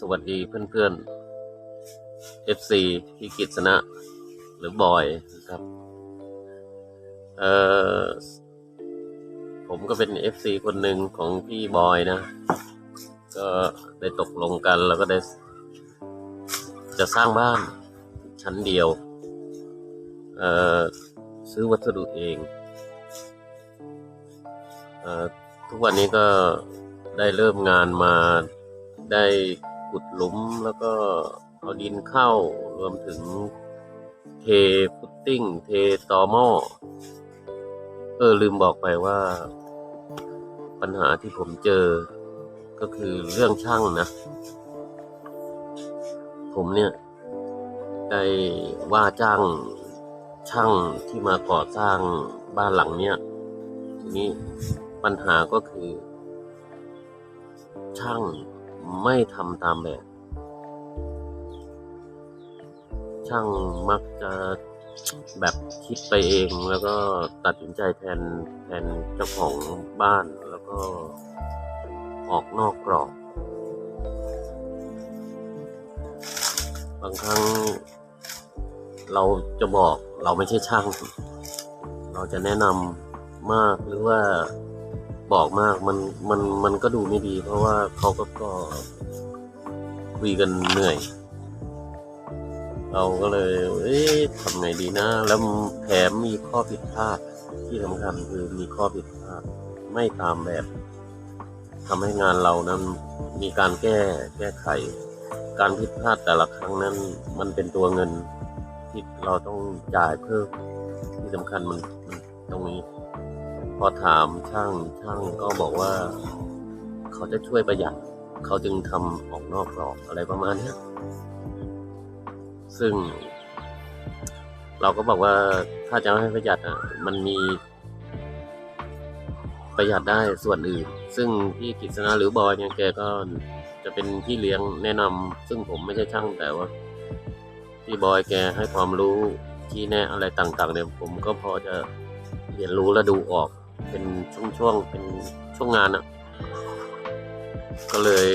สวัสดีเพื่อนๆ FC พี่กิษณะหรือบอยนะครับ เออผมก็เป็น FC คนหนึ่งของพี่บอยนะ ก็ได้ตกลงกันแล้วก็ได้ จะสร้างบ้านชั้นเดียว เออซื้อวัสดุเองเออทุกวันนี้ก็ได้เริ่มงานมาได้ ขุดหลุมแล้วก็เอาดินเข้ารวมถึงเทพุตติ้ง เทตอหม้อเออลืมบอกไปว่า ปัญหาที่ผมเจอ ก็คือเรื่องช่างนะ ผมเนี่ย ได้ว่าจ้างช่างที่มาก่อสร้างบ้านหลังเนี้ยทีนี้ปัญหาก็คือ ช่าง ไม่ทำตามแบบ ช่างมักจะแบบคิดไปเองแล้วก็ตัดสินใจแทนแทนเจ้าของบ้านแล้วก็ออกนอกกรอบ บางครั้งเราจะบอกเราไม่ใช่ช่าง เราจะแนะนำมากหรือว่า บอกมากมันมันมันก็ดูไม่ดี เพราะว่าเขาก็ก็คุยกันเหนื่อย เราก็เลย เอ๊ะทำไงดีนะ แล้วแถมมีข้อผิดพลาดที่สำคัญคือมีข้อผิดพลาดไม่ตามแบบทำให้งานเรานั้นมีการแก้แก้ไข การผิดพลาดแต่ละครั้งนั้น มันเป็นตัวเงินที่เราต้องจ่ายเพิ่มที่สำคัญมันมันตรงนี้ พอถามช่างช่างก็บอกว่า เขาจะช่วยประหยัด เขาจึงทำออกนอกกรอบอะไรประมาณนี้ซึ่ง เราก็บอกว่าถ้าจะให้ประหยัดอะ มันมีประหยัดได้ส่วนอื่น ซึ่งพี่กิษณะหรือบอยเนี่ยแกก็จะเป็นพี่เลี้ยงแนะนำซึ่งผมไม่ใช่ช่างแต่ว่า พี่บอยแกให้ความรู้ที่แนะอะไรต่างๆเนี่ยผมก็พอจะเรียนรู้และดูออก เป็นช่วงๆเป็นช่วงงานอะ ก็เลย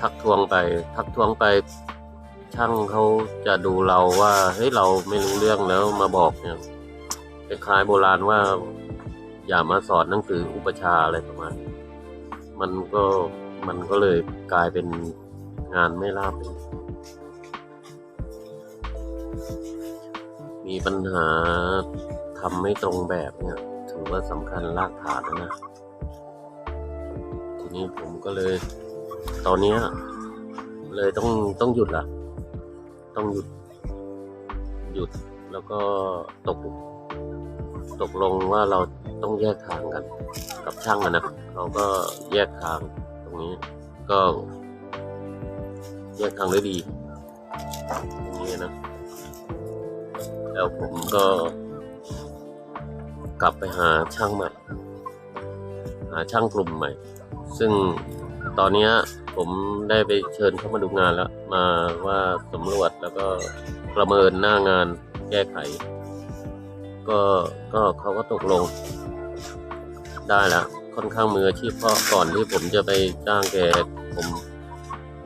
ทักทวงไป ทักทวงไปช่างเขาจะดูเราว่าเฮ้ยเราไม่รู้เรื่องแล้วมาบอกเนี่ยคล้ายโบราณว่า อย่ามาสอนหนังสืออุปชาอะไรประมาณนี้มันก็มันก็เลยกลายเป็นงานไม่ราบรื่นมีปัญหาทำไม่ตรงแบบเนี่ย ถือว่าสำคัญรากฐานนะนะ ทีนี้ผมก็เลย ตอนนี้เลยต้องต้องหยุดละต้องหยุด หยุดแล้วก็ตก ตกลงว่าเราต้องแยกทางกัน กับช่างอะนะเขาก็แยกทางตรงนี้ ก็แยกทางได้ดีตรงนี้นะ แล้วผมก็ กลับไปหาช่างใหม่ หาช่างกลุ่มใหม่ ซึ่งตอนนี้ผมได้ไปเชิญเขามาดูงานแล้ว มาว่าสำรวจแล้วก็ประเมินหน้างานแก้ไข ก็ก็เขาก็ตกลง ได้แล้วค่อนข้างมืออาชีพเพราะก่อนที่ผมจะไปจ้างแกผม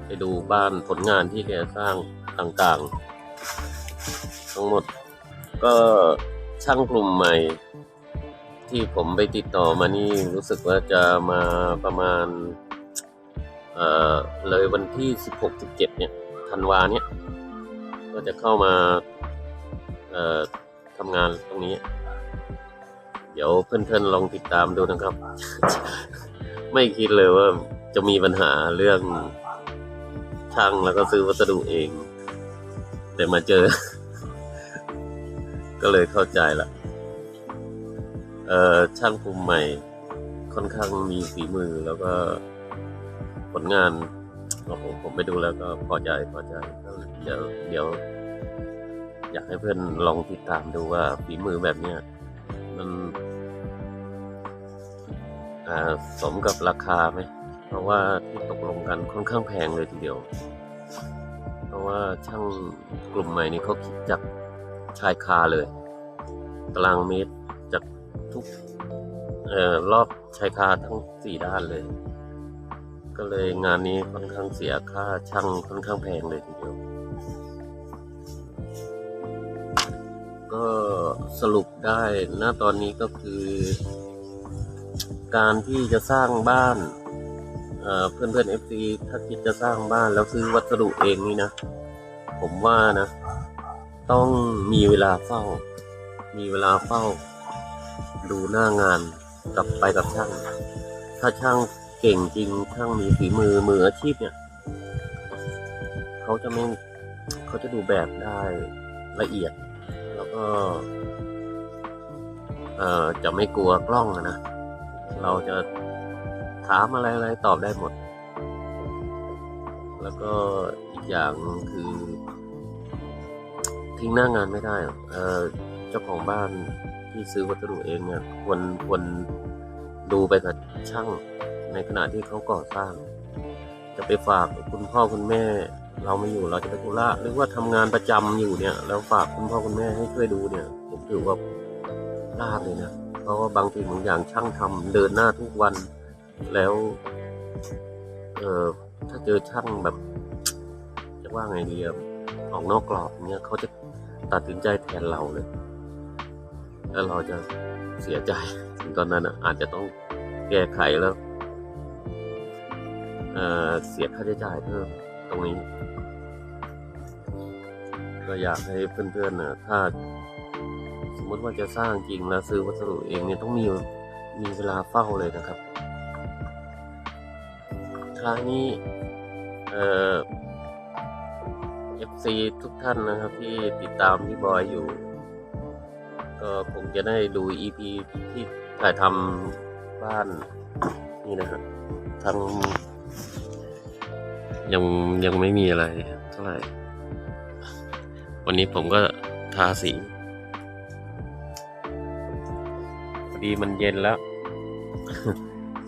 ไปดูบ้านผลงานที่แกสร้างต่างๆ ทั้งหมดก็ช่างกลุ่มใหม่ ที่ผมไปติดต่อมานี่รู้สึกว่าจะมาประมาณเอ่อเลยวันที่สิบหกสิบเนี่ยธันวาเนี่ยก็จะเข้ามาเอ่อทำงานตรงนี้ เดี๋ยวเพื่อนๆลองติดตามดูนะครับ ไม่คิดเลยว่าจะมีปัญหาเรื่องช่างแล้วก็ซื้อวัสดุเอง แต่มาเจอ ก็เลยเข้าใจละ ช่างกลุ่มใหม่ค่อนข้างมีฝีมือแล้วก็ผลงานโอ้โหผมไปดูแล้วก็พอใจพอใจก็เดี๋ยวเดี๋ยว อยากให้เพื่อนลองติดตามดูว่าฝีมือแบบเนี้ยมันสมกับราคาไหม เพราะว่าที่ตกลงกันค่อนข้างแพงเลยทีเดียว เพราะว่าช่างกลุ่มใหม่นี้เขาคิดจากชายคาเลย ตารางเมตร ทุกออรอบชายคาทั้งสี่ด้านเลย ก็เลยงานนี้ค่อนข้างเสียค่าช่างค่อนข้างแพงเลยทีเดียว ก็สรุปได้ณตอนนี้ก็คือ การที่จะสร้างบ้านเอ่อเพื่อนเพื่อนเอฟซีถ้าคิดจะสร้างบ้านแล้วซื้อวัสดุเองนี่นะ ผมว่านะ ต้องมีเวลาเฝ้า มีเวลาเฝ้า ดูหน้างานกลับไปกับช่าง ถ้าช่างเก่งจริงช่างมีฝีมือมืออาชีพเนี่ยเขาจะไม่เขาจะดูแบบได้ละเอียด แล้วก็เอ่อจะไม่กลัวกล้องนะเราจะถามอะไรอะไรตอบได้หมด แล้วก็อีกอย่างคือทิ้งหน้างานไม่ได้เออเจ้าของบ้าน ที่ซื้อวัสดุเองเนี่ยควรควรดูไปกับช่างในขณะที่เขาก่อสร้าง จะไปฝากคุณพ่อคุณแม่ เราไม่อยู่เราจะไปธุระหรือว่าทำงานประจำอยู่เนี่ย แล้วฝากคุณพ่อคุณแม่ให้ช่วยดูเนี่ย ผมถือว่าพลาดเลยนะเพราะว่าบางสิ่งบางอย่างช่างทำเดินหน้าทุกวันแล้วเออถ้าเจอช่างแบบ จะว่าไงดีอออกนอกกรอบเนี้ยเขาจะตัดสินใจแทนเราเลย แล้วเราจะเสียใจถึงตอนนั้นอาจจะต้องแก้ไขแล้วเเสียค่าใช้จ่ายเพิ่มตรงนี้ ก็อยากให้เพื่อนๆนะถ้า สมมติว่าจะสร้างจริงแล้วซื้อวัสดุเองเนี่ยต้องมีมีเวลาเฝ้าเลยนะครับ คราวนี้เอ่อ FC ทุกท่านนะครับที่ติดตามพี่บอยอยู่ ก็คงจะได้ดู EP ที่ถ่ายทำบ้านนี่นะครับทั้งยังยังไม่มีอะไรเท่าไหร่ วันนี้ผมก็ทาสีพอดีมันเย็นแล้ว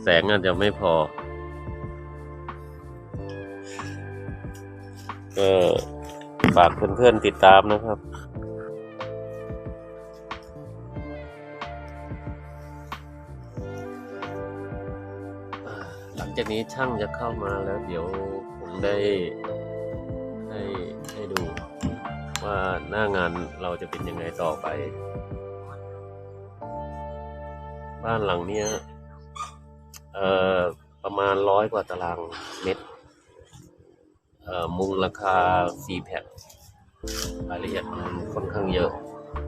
แสงอาจจะไม่พอ ก็ฝากเพื่อนๆติดตามนะครับ นี้ช่างจะเข้ามาแล้วเดี๋ยวผมได้ให้ให้ดูว่าหน้างานเราจะเป็นยังไงต่อไป บ้านหลังเนี้ยเอ่อประมาณร้อยกว่าตารางเมตรเอ่อมุงราคาสี่แผ่นรายละเอียดมันค่อนข้างเยอะ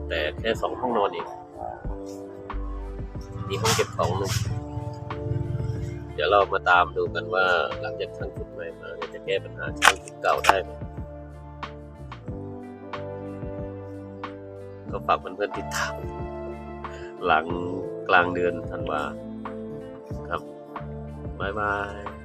แต่แค่สองห้องนอนเองมีห้องเก็บของหนึ่ง เดี๋ยวเรามาตามดูกันว่าหลังจากช่างชุดใหม่มาจะแก้ปัญหาช่างชุดเก่าได้ไหมก็ฝากเพื่อนๆติดตามหลังกลางเดือนธันวาครับ บ๊ายบาย